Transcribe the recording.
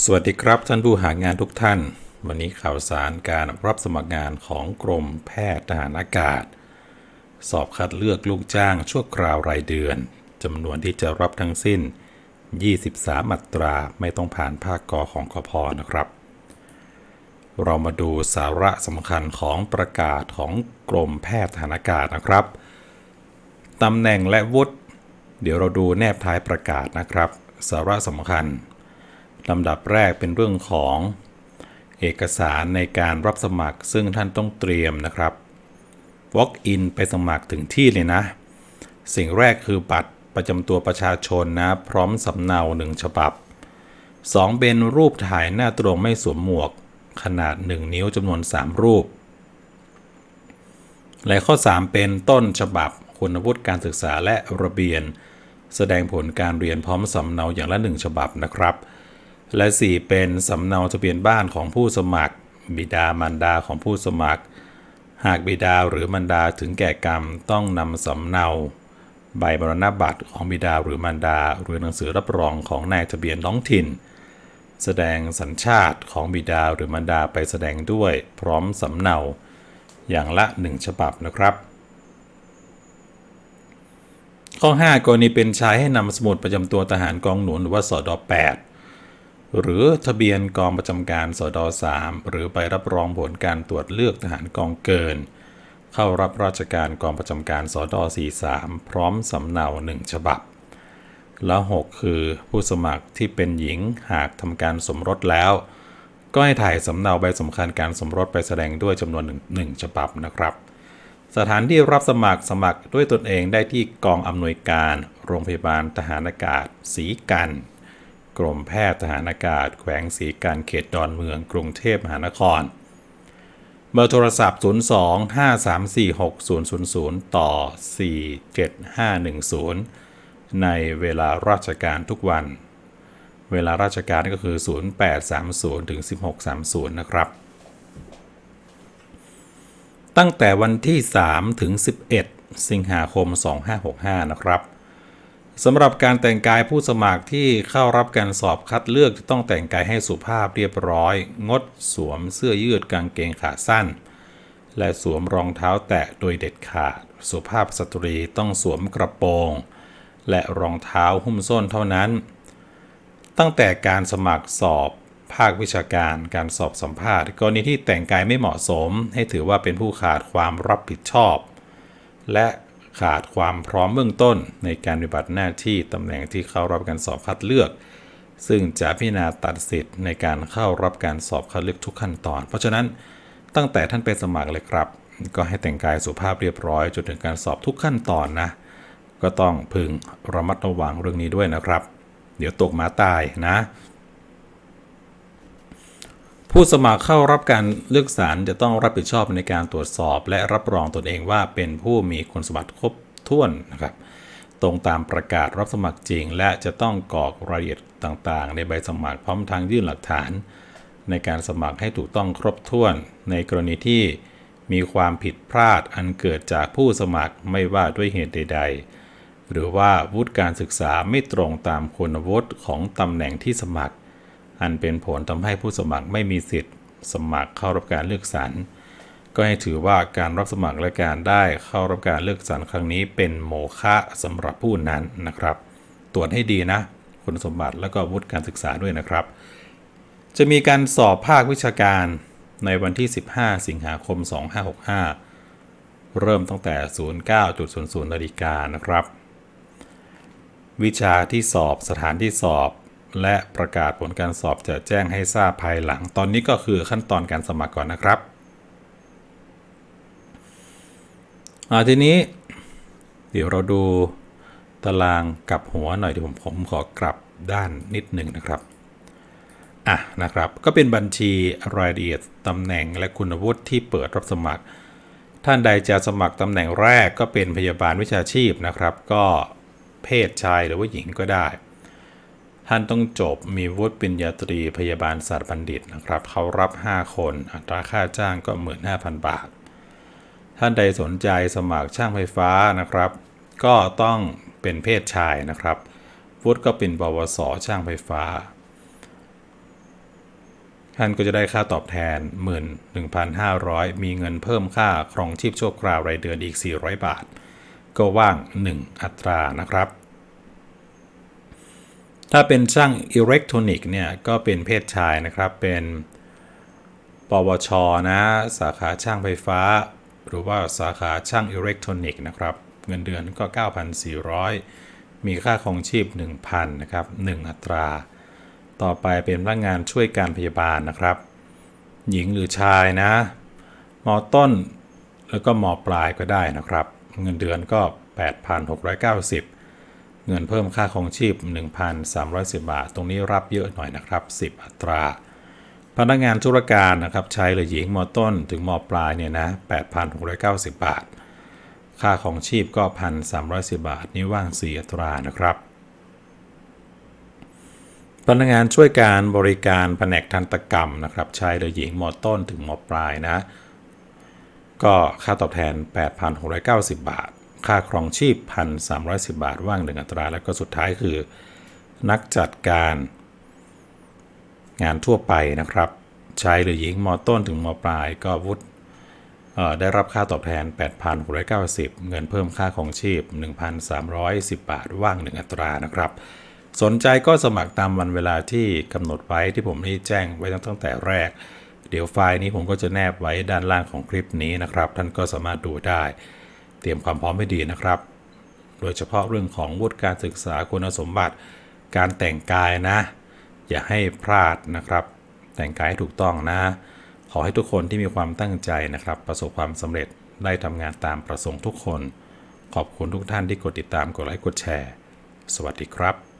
สวัสดีครับท่านผู้หางานทุกท่าน วันนี้ข่าวสารการรับสมัครงานของกรมแพทย์ทหารอากาศ สอบคัดเลือกลูกจ้างชั่วคราวรายเดือนจำนวนที่จะรับทั้งสิ้น 23อัตราไม่ต้องผ่านภาคกอของกพนะครับ เรามาดูสาระสำคัญของประกาศของกรมแพทย์ทหารอากาศนะครับตำแหน่งและวุฒิเดี๋ยวเราดูแนบท้ายประกาศนะครับ สาระสำคัญ ลำดับแรกเป็นเรื่องของเอกสารในการรับสมัครซึ่งท่านต้องเตรียมนะครับ walk in ไปสมัครถึงที่เลยนะ สิ่งแรกคือบัตรประจำตัวประชาชนนะ พร้อมสำเนาหนึ่งฉบับ 2. เป็นรูปถ่ายหน้าตรงไม่สวมหมวกขนาด 1 นิ้วจำนวน 3 รูป และข้อ 3 เป็นต้นฉบับคุณวุฒิการศึกษาและระเบียน แสดงผลการเรียนพร้อมสำเนาอย่างละ 1 ฉบับนะครับ และ 4 เป็นสำเนาทะเบียนบ้านของผู้สมัคร บิดามารดาของผู้สมัคร หากบิดาหรือมารดาถึงแก่กรรมต้องนำสำเนา ใบมรณบัตรของบิดาหรือมารดา หรือหนังสือรับรองของนายทะเบียนท้องถิ่น แสดงสัญชาติของบิดาหรือมารดาไปแสดงด้วยพร้อมสำเนา อย่างละ 1 ฉบับนะครับข้อ 5 กรณีเป็นชายให้นำสมุดประจำตัวทหารกองหนุนหรือว่าสอดอ8 หรือทะเบียนกองประจำการสอด3หรือใบรับรองผลการตรวจเลือกทหารกองเกิน เข้ารับราชการกองประจำการสอด43 พร้อมสำเนา1ฉบับ แล้ว6คือผู้สมัครที่เป็นหญิงหากทำการสมรสแล้ว ก็ให้ถ่ายสำเนาใบสำคัญการสมรสไปแสดงด้วยจำนวนหนึ่งหนึ่งฉบับนะครับสถานที่รับสมัครสมัครด้วยตนเองได้ที่กองอำนวยการ โรงพยาบาลทหารอากาศศรีกัน กรมแพทย์ทหารอากาศ แขวงศรีกันเขตดอนเมืองกรุงเทพมหานคร เบอร์โทรศัพท์ 02 5346 000 ต่อ 47510 ในเวลาราชการทุกวัน เวลาราชการก็คือ 0830ถึง1630 นะครับ ตั้งแต่วันที่ 3 ถึง 11 สิงหาคม 2565 นะครับ สำหรับการแต่งกายผู้สมัครที่เข้ารับการสอบคัดเลือกจะต้องแต่งกายให้สุภาพเรียบร้อย งดสวมเสื้อยืดกางเกงขาสั้น และสวมรองเท้าแตะโดยเด็ดขาด สุภาพสตรีต้องสวมกระโปรง และรองเท้าหุ้มส้นเท่านั้น ตั้งแต่การสมัครสอบภาควิชาการการสอบสัมภาษณ์กรณีที่แต่งกายไม่เหมาะสม ให้ถือว่าเป็นผู้ขาดความรับผิดชอบ และ ขาดความพร้อมเบื้องต้นในการปฏิบัติหน้าที่ตำแหน่งที่เข้ารับการสอบคัดเลือก ซึ่งจะพิจารณาตัดสิทธิ์ในการเข้ารับการสอบคัดเลือกทุกขั้นตอน เพราะฉะนั้นตั้งแต่ท่านไปสมัครเลยครับ ก็ให้แต่งกายสุภาพเรียบร้อยจนถึงการสอบทุกขั้นตอนนะ ก็ต้องพึงระมัดระวังเรื่องนี้ด้วยนะครับ เดี๋ยวตกหมาตายนะ ผู้สมัครเข้ารับการเลือกสรรจะต้องรับผิดชอบในการตรวจสอบ และรับรองตนเองว่าเป็นผู้มีคุณสมบัติครบถ้วนนะครับตรงตามประกาศรับสมัครจริง และจะต้องกรอกรายละเอียดต่างๆ ในใบสมัครพร้อมทางยื่นหลักฐาน ในการสมัครให้ถูกต้องครบถ้วน ในกรณีที่มีความผิดพลาดอันเกิดจากผู้สมัครไม่ว่าด้วยเหตุใด ๆ หรือว่าวุฒิการศึกษาไม่ตรงตามคุณวุฒิของตำแหน่งที่สมัคร อันเป็นผลทำให้ผู้สมัครไม่มีสิทธิ์ สมัครเข้ารับการเลือกสรรก็ให้ถือว่าการรับสมัครและการได้เข้ารับการเลือกสรรครั้งนี้เป็นโมฆะสำหรับผู้นั้นนะครับ ตรวจให้ดีนะ คุณสมบัติแล้วก็วุฒิการศึกษาด้วยนะครับ จะมีการสอบภาควิชาการในวันที่ 15 สิงหาคม 2565 เริ่มตั้งแต่ 09.00นาฬิกานะครับ วิชาที่สอบสถานที่สอบ และประกาศผลการสอบจะแจ้งให้ทราบภายหลัง ตอนนี้ก็คือขั้นตอนการสมัครก่อนนะครับอ่าทีนี้เดี๋ยวเราดูตารางกลับหัวหน่อยเดี๋ยวผมผมขอกลับด้านนิดหนึ่งนะครับอะนะครับ ก็เป็นบัญชีรายละเอียดตำแหน่งและคุณวุฒิที่เปิดรับสมัคร ท่านใดจะสมัครตำแหน่งแรกก็เป็นพยาบาลวิชาชีพนะครับ ก็เพศชายหรือว่าหญิงก็ได้ ท่านต้องจบมีวุฒิปริญญาตรีพยาบาลศาสตร์บัณฑิตนะครับ เขารับ 5 คน อัตราค่าจ้างก็ 15,000 บาท ท่านใดสนใจสมัครช่างไฟฟ้านะครับ ก็ต้องเป็นเพศชายนะครับ วุฒิก็เป็นปวสช่างไฟฟ้า ท่านก็จะได้ค่าตอบแทน 11,500 มีเงินเพิ่มค่าครองชีพชั่วคราวรายเดือนอีก 400 บาท ก็ว่าง 1 อัตรานะครับ ถ้าเป็นช่างอิเล็กทรอนิกส์เนี่ยก็เป็นเพศชายนะครับ เป็นปวชนะ สาขาช่างไฟฟ้า หรือว่าสาขาช่างอิเล็กทรอนิกส์นะครับ เงินเดือนก็ 9,400 มีค่าครองชีพ 1,000นะครับ 1 อัตรา ต่อไปเป็นพนักงานช่วยการพยาบาลนะครับ หญิงหรือชายนะ มอต้นแล้วก็มอปลายก็ได้นะครับ เงินเดือนก็ 8,690 เงินเพิ่มค่าครองชีพ 1,310 บาท ตรงนี้รับเยอะหน่อยนะครับ 10 อัตรา พนักงานธุรการนะครับชายหรือหญิงมต้นถึงมปลายเนี่ยนะ 8,690 บาท ค่าของชีพก็ 1,310 บาท นี่ว่าง 4 อัตรานะครับ พนักงานช่วยการบริการแผนกทันตกรรมนะครับชายหรือหญิงมต้นถึงมปลายนะ ก็ค่าตอบแทน 8,690 บาท ค่าครองชีพ 1,310 บาท ว่างหนึ่งอัตรา แล้วก็สุดท้ายคือ นักจัดการงานทั่วไปนะครับชายหรือหญิงมต้นถึงมปลายก็วุฒิได้รับค่าตอบแทน 8,690 เงินเพิ่มค่าของชีพ 1,310 บาท ว่าง 1 อัตรานะครับ สนใจก็สมัครตามวันเวลาที่กำหนดไว้ที่ผมได้แจ้งไว้ตั้งแต่แรก เดี๋ยวไฟล์นี้ผมก็จะแนบไว้ด้านล่างของคลิปนี้นะครับ ท่านก็สามารถดูได้ เตรียมความพร้อมให้ดีนะครับ โดยเฉพาะเรื่องของวุฒิการศึกษาคุณสมบัติ การแต่งกายนะ อย่าให้พลาดนะครับ แต่งกายให้ถูกต้องนะ ขอให้ทุกคนที่มีความตั้งใจนะครับ ประสบความสำเร็จได้ทำงานตามประสงค์ทุกคน ขอบคุณทุกท่านที่กดติดตามกดไลค์กดแชร์ สวัสดีครับ